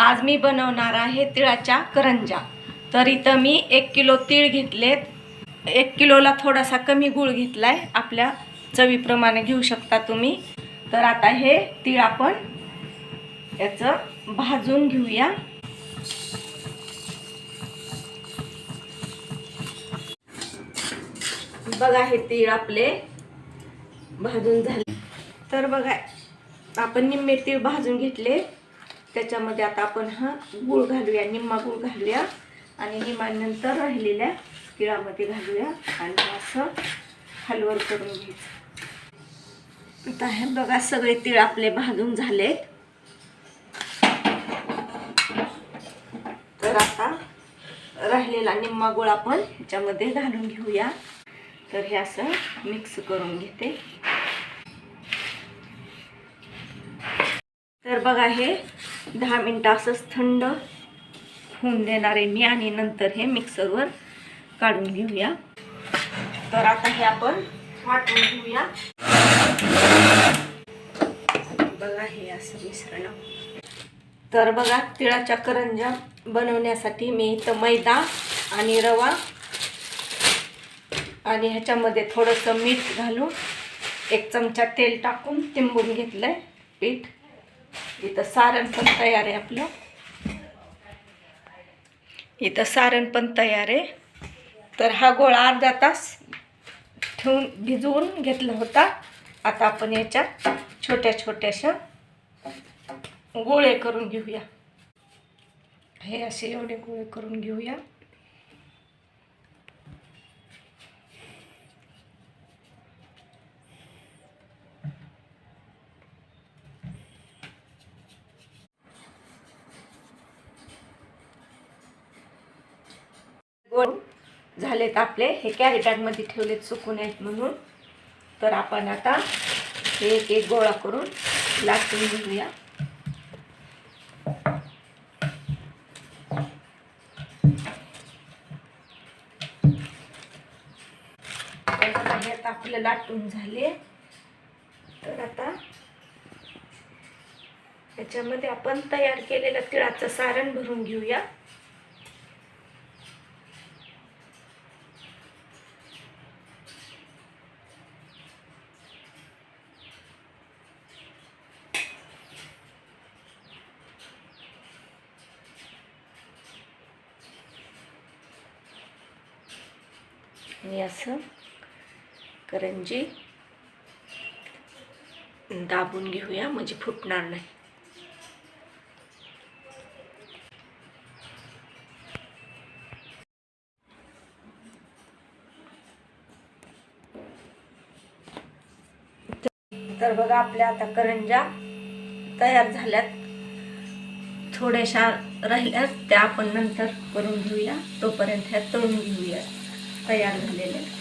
आज मी बनवणार आहे तिळाच्या करंजा. तर इथं मी एक किलो तीळ घेतलेत. एक किलोला थोडासा कमी गूळ आहे आपल्या चवीप्रमाणे घेऊ शकता तुम्ही. तर आता हे तीळ आपण याचं भाजून घेऊया. बघा हे तीळ आपले भाजून झाले. तर बघा आपण निम्मे तीळ भाजून घेतले. त्याच्यामध्ये आता आपण हा गूळ घालूया निम्मा गूळ घालूया आणि निम्मानंतर राहिलेल्या तिळामध्ये घालूया आणि असं हलवर करून घ्यायचं. आता हे बघा सगळे तिळ आपले भाजून झालेत. तर आता राहिलेला निम्मा गुळ आपण ह्याच्यामध्ये घालून घेऊया. तर हे असं मिक्स करून घेते. बघा हे दहा मिनटं असंच थंड होऊन देणार आहे मी आणि नंतर हे मिक्सरवर काढून घेऊया. तर आता हे आपण वाटून घेऊया. बघा हे असं मिश्रण. तर बघा तिळाच्या करंजा बनवण्यासाठी मी इथं मैदा आणि रवा आणि ह्याच्यामध्ये थोडंसं मीठ घालून एक चमचा तेल टाकून तिंबून घेतलं आहे पीठ. इथं सारण पण तयार आहे आपलं. इथं सारण पण तयार आहे. तर हा गोळा अर्धा तास ठेवून भिजवून घेतला होता. आता आपण याच्यात छोट्या छोट्याशा गोळे करून घेऊया. हे असे एवढे गोळे करून घेऊया. गोळ झालेत आपले. हे कॅरी बॅगमध्ये ठेवलेत सुकून आहेत म्हणून. तर आपण आता हे एक एक गोळा करून लाटून घेऊया. आपले आता आपलं लाटून झाले. तर आता याच्यामध्ये आपण तयार केलेलं तिळाचं सारण भरून घेऊया. मी असं करंजी दाबून घेऊया म्हणजे फुटणार नाही. तर बघा आपल्या आता करंजा तयार झाल्यात. थोड्याशा राहिल्यात त्या आपण नंतर करून घेऊया. तोपर्यंत ह्या तळून घेऊया तयार झालेल्या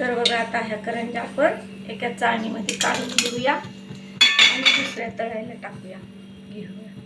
तर बघा आता ह्या करंजा आपण एका चाळणीमध्ये काढून घेऊया. आणि दुसऱ्या तळायला टाकूया. घेऊया.